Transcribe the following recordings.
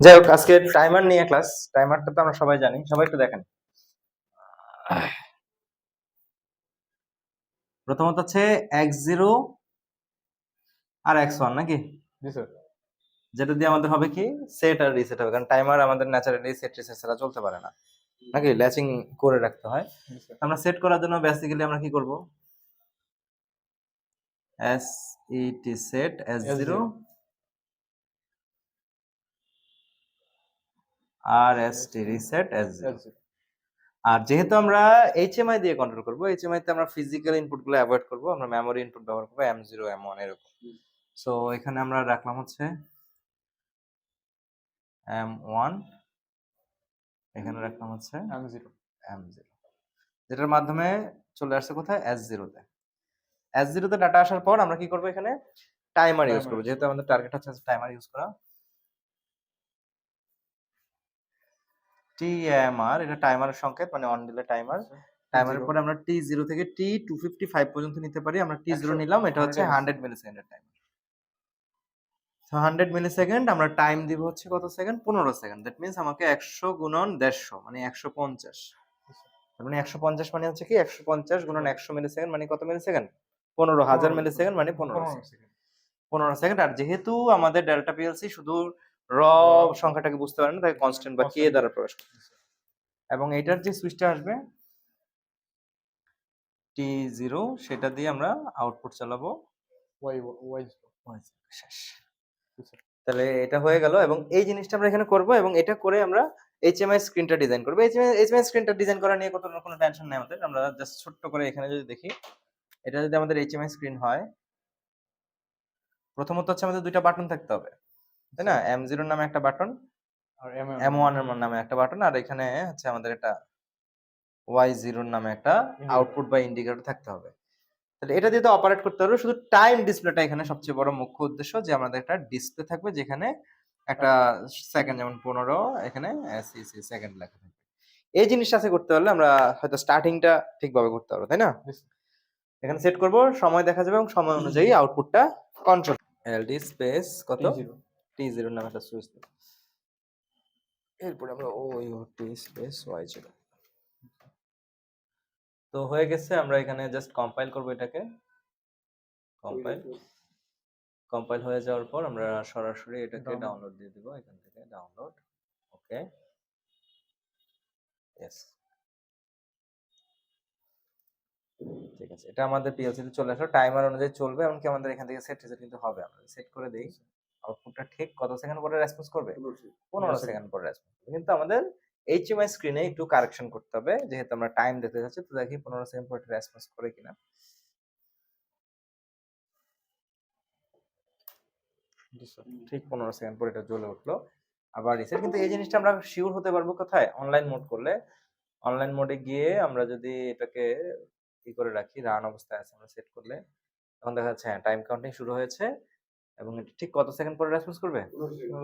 যাই হোক আজকে টাইমার নিয়ে ক্লাস টাইমারটা তো আমরা সবাই জানি সবাই একটু দেখেন। প্রথমত হচ্ছে এক্স জিরো আর এক্স ওয়ান নাকি? জি স্যার যেটা দিয়ে আমাদের হবে কি? সেট আর রিসেট হবে কারণ টাইমার আমাদের ন্যাচারালি সেট রিসেট ছাড়া চলতে পারে না। নাকি? ল্যাচিং করে রাখতে হয়। আমরা সেট করার জন্য বেসিক্যালি আমরা কি করব? S E T set S S0 zero আর S T reset S R যেহেতু আমরা এইচএমআই দিয়ে কন্ট্রোল করব এইচএমআই তে আমরা ফিজিক্যাল ইনপুটগুলো অ্যাভয়েড করব আমরা মেমোরি ইনপুট ব্যবহার করব এম জিরো এম ওয়ান এরকম। সো এখানে আমরা রাখলাম হচ্ছে এম ওয়ান এখানে রাখলাম হচ্ছে এম জিরো এম জিরো যেটার মাধ্যমে চলে আসছে কোথায়? এস জিরোতে এস জিরোতে ডাটা আসার পর আমরা কি করব এখানে? টাইমার ইউজ করব। যেহেতু আমাদের টার্গেট হচ্ছে টাইমার ইউজ করা। টিএমআর এটা টাইমারের সংকেত মানে অন ডিলে টাইমার টাইমারের পরে আমরা টি জিরো থেকে টি টু ফিফটি ফাইভ পর্যন্ত নিতে পারি। আমরা টি জিরো নিলাম এটা হচ্ছে 100 হান্ড্রেড মিলি সেকেন্ডের টাইমার হান্ড্রেড মিলি সেকেন্ড আমরা টাইম দিব হচ্ছে কত সেকেন্ড পনেরো সেকেন্ড দ্যাট মিনস আমাকে একশো গুণন দেড়শো মানে একশো পঞ্চাশ। মানে একশো পঞ্চাশ মানে হচ্ছে কি? একশো পঞ্চাশ গুণন একশো মিলি সেকেন্ড মানে কত মিলি সেকেন্ড পনেরো হাজার মিলি সেকেন্ড মানে পনেরো সেকেন্ড পনেরো সেকেন্ড আর যেহেতু আমাদের ডেল্টা পিএলসি শুধু র সংখ্যাটাকে বুঝতে পারে না তাকে কনস্ট্যান্ট বা কে দ্বারা প্রকাশ করতেছে এবং এটার যে সুইচটা আসবে টি জিরো সেটা দিয়ে আমরা আউটপুট চালাবো। ওয়াই ওয়াই শেষ। তাহলে এটা হয়ে গেল এবং এই জিনিসটা আমরা এখানে করব এবং এটা করে আমরা এইচএমআই স্ক্রিনটা ডিজাইন করব। এইচএমআই এইচএমআই স্ক্রিনটা ডিজাইন করা নিয়ে কত কোনো টেনশন নেই আমাদের। আমরা জাস্ট ছোট্ট করে এখানে যদি দেখি এটা যদি আমাদের এইচএমআই স্ক্রিন হয় প্রথমত হচ্ছে আমাদের দুইটা বাটন থাকতে হবে। তাই না? এম জিরোর নামে একটা বাটন আর এম ওয়ানের নামে একটা বাটন আর এখানে হচ্ছে আমাদের এটা ওয়াই জিরোর নামে একটা আউটপুট বা ইন্ডিকেটর থাকতে হবে। তাহলে এটা দিয়ে তো অপারেট করতে পারবে। শুধু টাইম ডিসপ্লেটা এখানে সবচেয়ে বড় মুখ্য উদ্দেশ্য যে আমাদের একটা ডিসপ্লে থাকবে যেখানে একটা সেকেন্ড যেমন পনেরো এখানে সেকেন্ড লেখা থাকবে। এই জিনিসটা আছে করতে পারলে আমরা হয়তো স্টার্টিংটা ঠিকভাবে করতে পারব তাই না? এখানে সেট করব সময় দেখা যাবে এবং সময় অনুযায়ী আউটপুটটা কন্ট্রোল এলডি স্পেস কত? জিরো টি নামে একটা সুইচ দেব এরপরে আমরা O U T space Y zero তো হয়ে গেছে আমরা এখানে জাস্ট কম্পাইল করব এটাকে। কম্পাইল কম্পাইল হয়ে যাওয়ার পর আমরা সরাসরি এটাকে ডাউনলোড দিয়ে দিব এখান থেকে ডাউনলোড ওকে ইয়েস ঠিক আছে এটা আমাদের পিএলসি তে চলে আসলো। টাইমার অনুযায়ী চলবে এমনকি আমাদের এখান থেকে সেট রিসেট কিন্তু হবে। আমরা সেট করে দেই। আউটপুটটা ঠিক কত সেকেন্ড পরে রেসপন্স করবে? পনেরো. সেকেন্ড পরে রেসপন্স করবে। কিন্তু আমাদের এইচএমআই স্ক্রিনে একটু কারেকশন করতে হবে যেহেতু আমরা টাইম দেখতে যাচ্ছি তো দেখি পনেরো সেকেন্ড পরে রেসপন্স করে কিনা। ঠিক পনেরো সেকেন্ড পরে এটা জ্বলে উঠল। আবার রিসেট কিন্তু এই জিনিসটা আমরা শিওর হতে পারব কোথায়? অনলাইন মোড করলে। অনলাইন মোডে গিয়ে আমরা যদি এটাকে ই করে রাখি? রান অবস্থায় আছে আমরা সেট করলে। তখন দেখা যাচ্ছে হ্যাঁ টাইম কাউন্টিং শুরু হয়েছে। এবং এটা ঠিক কত সেকেন্ড পরে রেসপন্স করবে?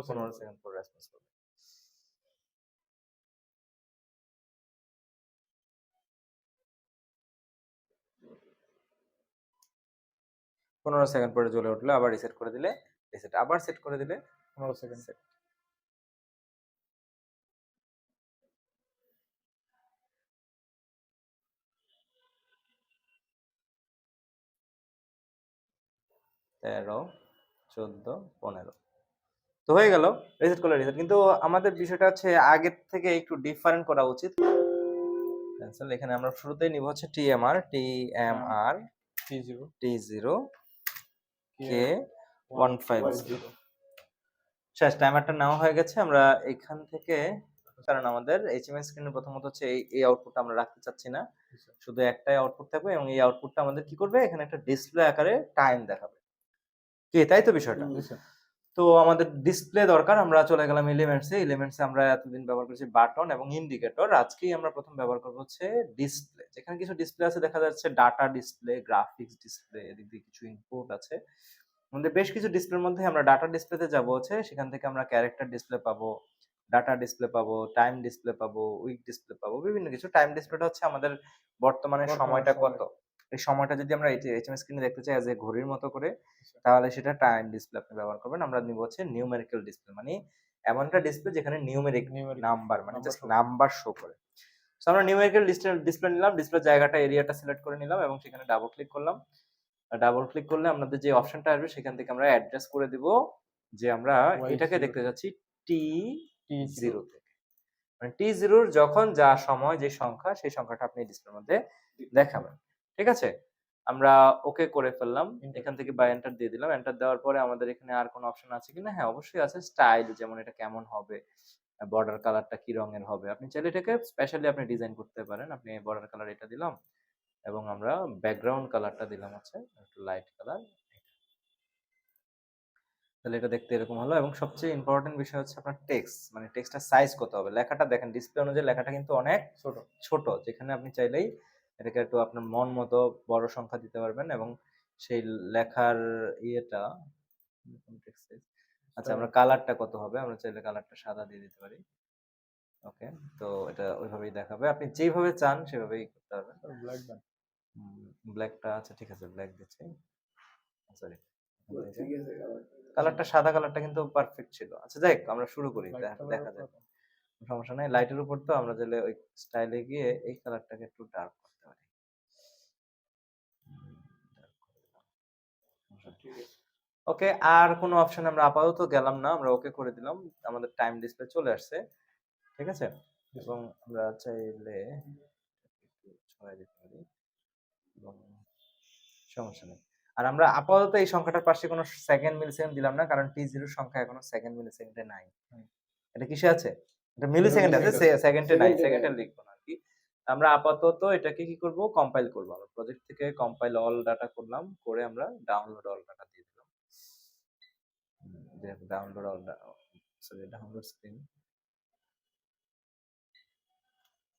পনেরো সেকেন্ড। পরে রেসপন্স করবে। পনেরো সেকেন্ড পরে জ্বলে উঠল আবার রিসেট করে দিলে রিসেট আবার সেট করে দিলে পনেরো সেকেন্ড। সেট তেরো চোদ্দ পনেরো। তো হয়ে গেল রিসেট করলে রিসেট কিন্তু আমাদের বিষয়টা হচ্ছে আগের থেকে একটু ডিফারেন্ট করা উচিত। ক্যান্সেল এখানে আমরা শুরুতেই নিব হচ্ছে T M R T M zero T zero K one five zero শেষ টাইমারটা নেওয়া হয়ে গেছে। আমরা এখান থেকে কারণ আমাদের এইচএমএস স্ক্রিনে প্রথমত হচ্ছে এই এই আউটপুটটা আমরা রাখতে চাচ্ছি না। শুধু একটাই আউটপুট থাকবে এবং এই আউটপুটটা আমাদের কি করবে? এখানে একটা ডিসপ্লে আকারে টাইম দেখাবে। কি তাই তো বিষয়টা? তো আমাদের ডিসপ্লে দরকার আমরা চলে গেলাম এলিমেন্টসে এলিমেন্টসে আমরা এতদিন ব্যবহার করেছি বাটন এবং ইন্ডিকেটর আজকেই আমরা প্রথম ব্যবহার করব হচ্ছে ডিসপ্লে যেখানে কিছু ডিসপ্লে আছে দেখা যাচ্ছে ডাটা ডিসপ্লে গ্রাফিক্স ডিসপ্লে এদিক দিয়ে কিছু ইনপুট আছে। আমাদের বেশ কিছু ডিসপ্লের মধ্যে আমরা ডাটা ডিসপ্লেতে যাব হচ্ছে। সেখান থেকে আমরা ক্যারেক্টার ডিসপ্লে পাবো ডাটা ডিসপ্লে পাবো টাইম ডিসপ্লে পাবো উইক ডিসপ্লে পাবো বিভিন্ন কিছু। টাইম ডিসপ্লেটা হচ্ছে আমাদের বর্তমানে সময়টা কত? এই সময়টা যদি আমরা এইচ এইচএমএস স্ক্রিনে দেখতে চাই অ্যাজ এ ঘড়ির মতো করে তাহলে সেটা টাইম ডিসপ্লে আপনি ব্যবহার করবেন। আমরা নিব হচ্ছে নিউমেরিক্যাল ডিসপ্লে মানে এমন একটা ডিসপ্লে যেখানে নিউমেরিক নাম্বার মানে জাস্ট নাম্বার শো করে। তো আমরা নিউমেরিক্যাল ডিসপ্লে নিলাম ডিসপ্লে জায়গাটা এরিয়াটা সিলেক্ট করে নিলাম এবং সেখানে ডাবল ক্লিক করলাম। ডাবল ক্লিক করলে আমাদের যে অপশনটা আসবে সেখান থেকে আমরা অ্যাড্রেস করে দিব যে আমরা এটাকে দেখতে যাচ্ছি টি টি জিরো থেকে মানে টি জিরোর যখন যা সময় যে সংখ্যা সেই সংখ্যাটা আপনি ডিসপ্লের মধ্যে দেখাবেন। ঠিক আছে? আমরা ওকে করে ফেললাম। এখান থেকে বা এন্টার দিয়ে দিলাম। এন্টার দেওয়ার পরে আমাদের এখানে আর কোনো অপশন আছে কিনা? হ্যাঁ অবশ্যই আছে স্টাইল যেমন এটা কেমন হবে বর্ডার কালারটা কি রঙের হবে। আপনি চাইলে এটাকে স্পেশালি আপনি ডিজাইন করতে পারেন। আপনি বর্ডার কালার এটা দিলাম এবং আমরা ব্যাকগ্রাউন্ড কালারটা দিলাম হচ্ছে একটু লাইট কালার তাহলে এটা দেখতে এরকম হলো এবং সবচেয়ে ইম্পর্টেন্ট বিষয় হচ্ছে আপনার টেক্সট মানে টেক্সটের সাইজ কত হবে? লেখাটা দেখেন ডিসপ্লে অনুযায়ী লেখাটা কিন্তু অনেক ছোট। ছোট যেখানে আপনি চাইলেই এটাকে একটু আপনার মন মতো বড় সংখ্যা দিতে পারবেন এবং সেই লেখার ইয়েটা? আচ্ছা আমরা কালারটা কত হবে? আমরা চাইলে কালারটা সাদা দিয়ে দিতে পারি। ওকে তো এটা ওইভাবেই দেখাবে। আপনি যেভাবে চান সেভাবেই করতে পারবেন। ব্ল্যাক ব্ল্যাকটা আচ্ছা ঠিক আছে ব্ল্যাক দিচ্ছি। সরি কালারটা সাদা কালারটা কিন্তু পারফেক্ট ছিল। আচ্ছা যাই আমরা শুরু করি দেখা দেখা যাক। সমস্যা নাই। লাইটের উপর তো আমরা চাইলে ওই স্টাইলে গিয়ে এই কালারটাকে একটু ডার্ক করতে পারি ওকে আর কোনো অপশন আমরা আপাতত গেলাম না। আমরা ওকে করে দিলাম। আমাদের টাইম ডিসপ্লে চলে আসছে ঠিক আছে? এবং আমরা চাইলে ছড়াই দিতে পারি এবং সমস্যা নেই। আর আমরা আপাতত এই সংখ্যাটার পাশে কোনো সেকেন্ড মিলি সেকেন্ড দিলাম না কারণ টি জিরোর সংখ্যা এখনও সেকেন্ড মিলি সেকেন্ডে নাই। এটা কিসে আছে? এটা মিলি সেকেন্ড আছে সেকেন্ডে নাই সেকেন্ডে লিখব না আর কি আমরা আপাতত এটাকে কি করব? কম্পাইল করব। আমরা প্রজেক্ট থেকে কম্পাইল অল ডাটা করলাম করে আমরা ডাউনলোড অল ডাটা দিয়ে দিলাম download all sorry download screen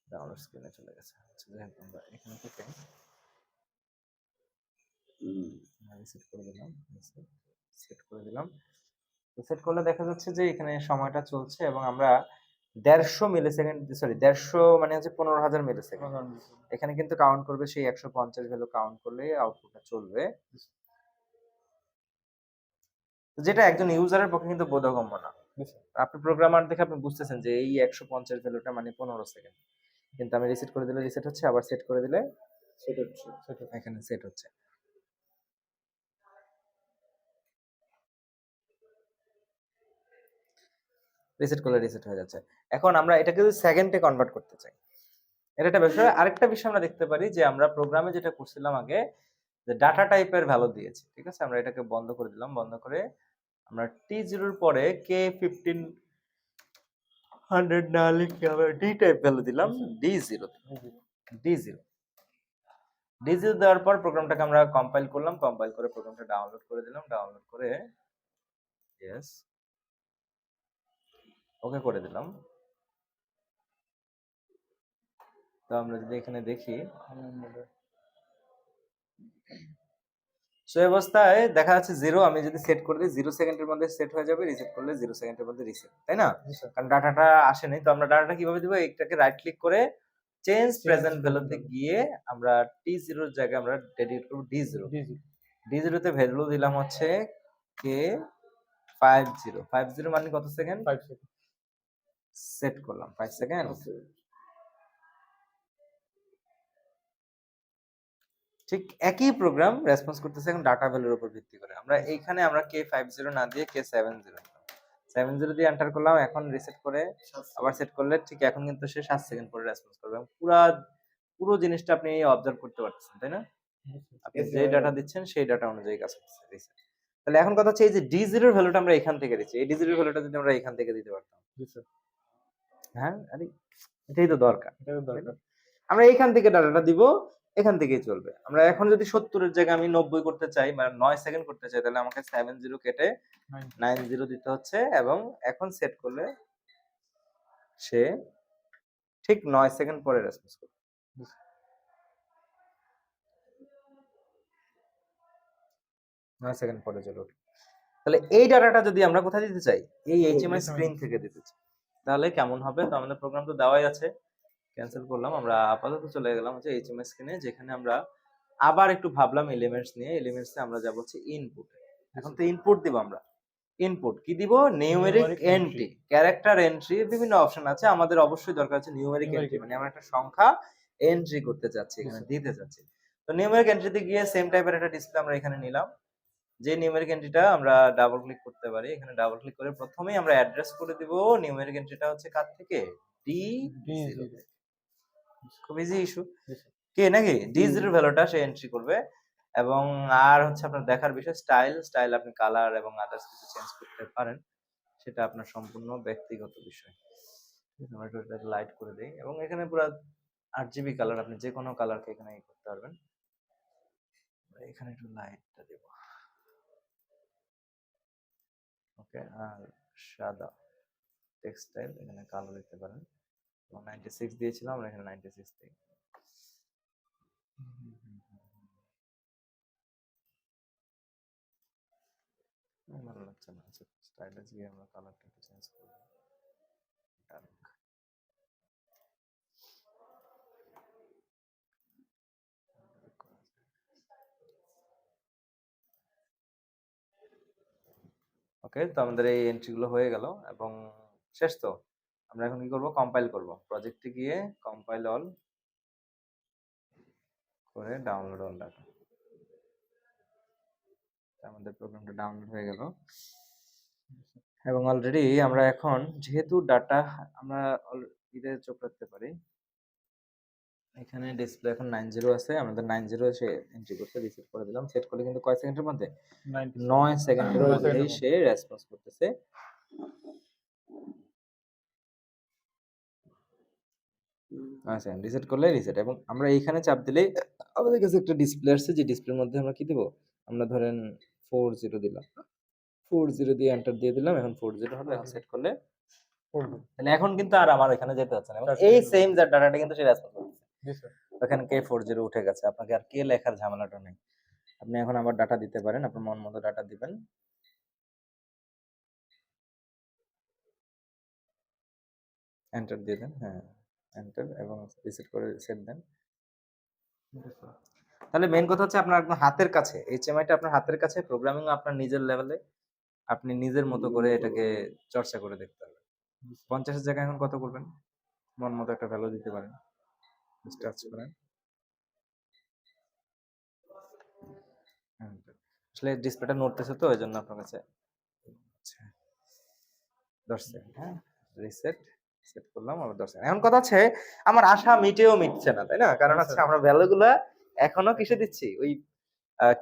download স্ক্রিনে চলে গেছে। আচ্ছা যাই হোক, আমরা এখান থেকে সেট করে দিলাম সেট করে দিলাম। তো সেট করলে দেখা যাচ্ছে যে এখানে সময়টা চলছে এবং আমরা দেড়শো মিলি সেকেন্ড সরি দেড়শো মানে হচ্ছে পনেরো হাজার মিলি সেকেন্ড এখানে কিন্তু কাউন্ট করবে সেই একশো পঞ্চাশ ভ্যালু কাউন্ট করলে আউটপুটটা চলবে। যেটা একজন ইউজারের পক্ষে কিন্তু বোধগম্য না। আপনি প্রোগ্রামার দেখে আপনি বুঝতেছেন যে এই একশো পঞ্চাশ ভ্যালুটা মানে পনেরো সেকেন্ড কিন্তু আমি রিসেট করে দিলে রিসেট হচ্ছে আবার সেট করে দিলে সেটা হচ্ছে এখানে সেট হচ্ছে। রিসেট করলে রিসেট হয়ে যাচ্ছে। এখন আমরা এটাকে যদি সেকেন্ডে কনভার্ট করতে চাই এটা একটা বিষয়। আরেকটা বিষয় আমরা দেখতে পারি যে আমরা প্রোগ্রামে যেটা করছিলাম আগে যে ডাটা টাইপের ভ্যালু দিয়েছি ঠিক আছে? আমরা এটাকে বন্ধ করে দিলাম বন্ধ করে আমরা টি জিরোর পরে কে ফিফটিন হান্ড্রেড না লিখে আমরা ডি টাইপ ভ্যালু দিলাম D zero D zero D zero দেওয়ার পর প্রোগ্রামটাকে আমরা কম্পাইল করলাম কম্পাইল করে প্রোগ্রামটা ডাউনলোড করে দিলাম ডাউনলোড করে ইয়েস ওকে করে দিলাম। তো আমরা যদি এখানে দেখি সো অবস্থায় দেখা যাচ্ছে জিরো আমি যদি সেট করে দিই জিরো সেকেন্ডের মধ্যে সেট হয়ে যাবে রিসেট করলে জিরো সেকেন্ডের মধ্যে রিসেট তাই না? কারণ ডাটাটা আসেনি তো আমরা ডাটাটা কীভাবে দিব? এটাকে রাইট ক্লিক করে চেঞ্জ প্রেজেন্ট ভ্যালুতে গিয়ে। আমরা টি জিরোর জায়গায় আমরা ডেডিকেট করব ডি জিরো ডি জিরোতে ভ্যালু দিলাম হচ্ছে K five zero five zero মানে কত সেকেন্ড সেট করলাম ফাইভ সেকেন্ড ঠিক একই প্রোগ্রাম রেসপন্স করতেছে এখন ডাটা ভ্যালুর উপর ভিত্তি করে। আমরা এইখানে আমরা কে ফাইভ জিরো না দিয়ে K seven zero seven zero দিয়ে এন্টার করলাম এখন রিসেট করে আবার সেট করলে ঠিক এখন কিন্তু সে সাত সেকেন্ড পরে রেসপন্স করবে। পুরা পুরো জিনিসটা আপনি অবজার্ভ করতে পারতেছেন তাই না? আপনি যে ডাটা দিচ্ছেন সেই ডাটা অনুযায়ী কাজ করতেছে reset। তাহলে এখন কথা হচ্ছে এই যে ডি জিরোর ভ্যালুটা আমরা এখান থেকে দিচ্ছি। এই ডি জিরোর ভ্যালুটা যদি আমরা এখান থেকে দিতে পারতাম। হ্যাঁ আরে এটাই তো দরকার আমরা এখান থেকে ডাটাটা দিব এখান থেকেই চলবে। আমরা এখন যদি সত্তরের জায়গায় আমি নব্বই করতে চাই মানে নয় সেকেন্ড করতে চাই তাহলে আমাকে সেভেন জিরো কেটে নাইন জিরো দিতে হচ্ছে এবং এখন সেট করলে সে ঠিক নয় সেকেন্ড পরে রেসপন্স করবে। নয় সেকেন্ড পরে চলে উঠবে। তাহলে এই ডাটাটা যদি আমরা কোথায় দিতে চাই? এই এইচএমআই স্ক্রিন থেকে দিতে চাই। তাহলে কেমন হবে? তো আমাদের প্রোগ্রাম তো দেওয়াই আছে। ক্যান্সেল করলাম। আমরা আপাতত চলে গেলাম হচ্ছে এইচএমআই স্ক্রিনে যেখানে আমরা আবার একটু ভাবলাম এলিমেন্টস নিয়ে। এলিমেন্টসে আমরা যাব হচ্ছে ইনপুট এখন তো ইনপুট দিব আমরা। ইনপুট কি দিব? নিউমেরিক এন্ট্রি ক্যারেক্টার এন্ট্রি বিভিন্ন অপশন আছে। আমাদের অবশ্যই দরকার আছে নিউমেরিক এন্ট্রি মানে আমরা একটা সংখ্যা এন্ট্রি করতে চাচ্ছি এখানে দিতে চাচ্ছি। তো নিউমেরিক এন্ট্রিতে গিয়ে সেম টাইপের একটা ডিসপ্লে আমরা এখানে নিলাম। যে নিউমেরিক এন্ট্রিটা আমরা ডাবল ক্লিক করতে পারি। এখানে ডাবল ক্লিক করে প্রথমেই আমরা অ্যাড্রেস করে দিব। নিউমেরিক এন্ট্রিটা হচ্ছে কার থেকে? ডি D0 খুব ইজি ইস্যু কে নাকি? ডি জিরোর ভ্যালুটা সে এন্ট্রি করবে এবং আর হচ্ছে আপনার দেখার বিষয় স্টাইল স্টাইল আপনি কালার এবং আদার্স কিছু চেঞ্জ করতে পারেন সেটা আপনার সম্পূর্ণ ব্যক্তিগত বিষয়। আমরা একটু লাইট করে দিই এবং এখানে পুরো আট জিবি কালার আপনি যে কোনো কালারকে এখানে ই করতে পারবেন। এখানে একটু লাইটটা দেব। ওকে আর সাদা টেক্সটাইল এখানে কালো দিতে পারেন। নাইনটি সিক্স দিয়েছিলাম আমরা এখানে নাইনটি সিক্স দিই ভালো লাগছে না। আচ্ছা গিয়ে আমরা কালারটা একটু চেঞ্জ ডার্ক ওকে তো আমাদের এই এন্ট্রিগুলো হয়ে গেল, এবং শেষ তো? আমরা এখন কি করব? কম্পাইল করব। প্রজেক্টে গিয়ে কম্পাইল অল করে ডাউনলোড অল ডাটা আমাদের প্রোগ্রামটা ডাউনলোড হয়ে গেল। এবং অলরেডি আমরা এখন যেহেতু ডাটা আমরা ইতে চোখ রাখতে পারি এখানে ডিসপ্লে এখন নাইন জিরো আছে। আমাদের নাইন জিরো সে এন্ট্রি করতে রিসেট করে দিলাম। সেট করলে কিন্তু কয় সেকেন্ডের মধ্যে? 90 নয় সেকেন্ডের নয় মধ্যেই সে রেসপন্স করতেছে। সেকেন্ড রিসেট করলে রিসেট এবং আমরা এইখানে চাপ দিলেই আমাদের কাছে একটা ডিসপ্লে আসছে যে ডিসপ্লের মধ্যে আমরা কি দিব? আমরা ধরেন ফোর জিরো দিলাম ফোর জিরো দিয়ে এন্টার দিয়ে দিলাম এখন ফোর জিরো হলো এখন সেট করলে তাহলে এখন কিন্তু আর আমার এখানে যেতে হচ্ছে না এই সেম যার ডাটাটা কিন্তু সে রেসপন্স ওখানে কে ফোর জিরো উঠে গেছে। আপনাকে আর কে লেখার ঝামেলাটা নেই। আপনি এখন আবার ডাটা দিতে পারেন আপনার মন মতো ডাটা দিবেন। এন্টার দিয়ে দেন হ্যাঁ। এন্টার এবং রিসেট করে সেট দেন। তাহলে মেন কথা হচ্ছে আপনার একদম হাতের কাছে এইচএমআইটা আপনার হাতের কাছে প্রোগ্রামিং আপনার নিজের লেভেলে আপনি নিজের মতো করে এটাকে চর্চা করে দেখতে sir. পঞ্চাশের জায়গায় এখন কত করবেন? মন মতো একটা ভ্যালু দিতে পারেন। টাচ করেন. আসলে ডিসপ্লেটা নড়তেছে তো এই জন্য আপনার কাছে আচ্ছা। দশ সেকেন্ড হ্যাঁ? রিসেট সেট করলাম আবার দশ এখন কথা হচ্ছে আমার আশা মিটেও মিটছে না তাই না? কারণ হচ্ছে sir. আমরা ভ্যালুগুলা এখনও কিসে দিচ্ছি? ওই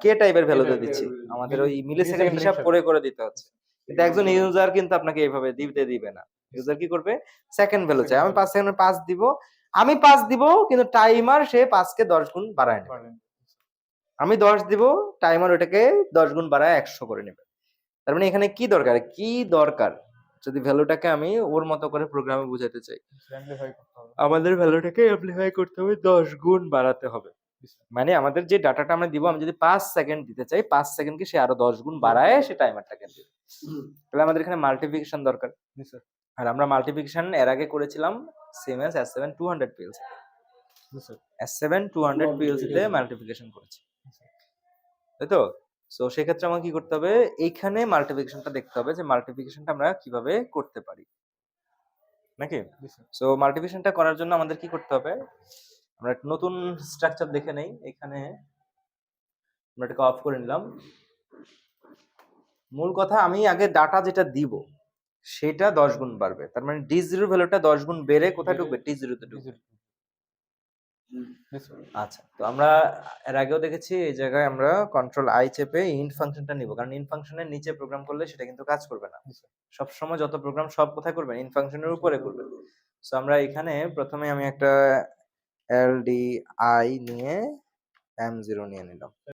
কে টাইপের ভ্যালুতে দিচ্ছি? আমাদের ওই মিলি সেকেন্ড হিসাব। করে করে দিতে হচ্ছে। কিন্তু একজন ইউজার কিন্তু আপনাকে এইভাবে দিতে দিবে না। ইউজার কি করবে? সেকেন্ড ভ্যালু চাই। আমি পাঁচ সেকেন্ড পাঁচ দিব। আমি পাঁচ দিব কিন্তু টাইমার সে পাঁচকে দশ গুণ বাড়ায় নেবে। আমি দশ দিব টাইমার ওটাকে দশ গুণ বাড়ায় একশো করে নেবে। তার মানে এখানে কি দরকার? কি দরকার? যদি ভ্যালুটাকে আমি ওর মতো করে প্রোগ্রামে বুঝাতে চাই। আমাদের ভ্যালুটাকে অ্যাপ্লিফাই করতে হবে দশ গুণ বাড়াতে হবে। মানে আমাদের যে ডাটাটা আমরা দিব আমি যদি পাঁচ সেকেন্ড দিতে চাই পাঁচ সেকেন্ডকে সে আরও দশ গুণ বাড়ায় সে টাইমারটাকে দিবে। তাহলে আমাদের এখানে মাল্টিপ্লিকেশন দরকার। আর আমরা মাল্টিপ্লিকেশন এর আগে করেছিলাম same S S seven two hundred PLC. S seven two hundred PLC তে মাল্টিপ্লিকেশন করেছি। তাই তো? সো সেক্ষেত্রে আমাকে কি করতে হবে? এইখানে মাল্টিপ্লিকেশনটা দেখতে হবে যে মাল্টিপ্লিকেশনটা আমরা কীভাবে করতে পারি। নাকি? সো মাল্টিপ্লিকেশনটা করার জন্য আমাদের কি করতে হবে? আমরা একটা নতুন স্ট্রাকচার দেখে নেই। এখানে আমরা এটাকে অফ করে নিলাম। মূল কথা আমি আগে ডাটা যেটা দিব সেটা দশ গুণ বাড়বে। তার মানে ডি জিরো ভ্যালুটা দশ গুণ বেড়ে কোথায় ঢুকবে? টি জিরোতে ঢুকবে। আচ্ছা তো আমরা এর আগেও দেখেছি এই জায়গায় আমরা কন্ট্রোল আই চেপে ইন্ট ফাংশনটা নিব। কারণ ইন্ট ফাংশনের নিচে প্রোগ্রাম করলে সেটা কিন্তু কাজ করবে না। সব সময় যত প্রোগ্রাম সব কোথায় করবেন ইন ফাংশনের উপরে করবেন সো আমরা এখানে প্রথমে আমি একটা এল ডি আই নিয়ে এম জিরো নিয়ে নিলাম।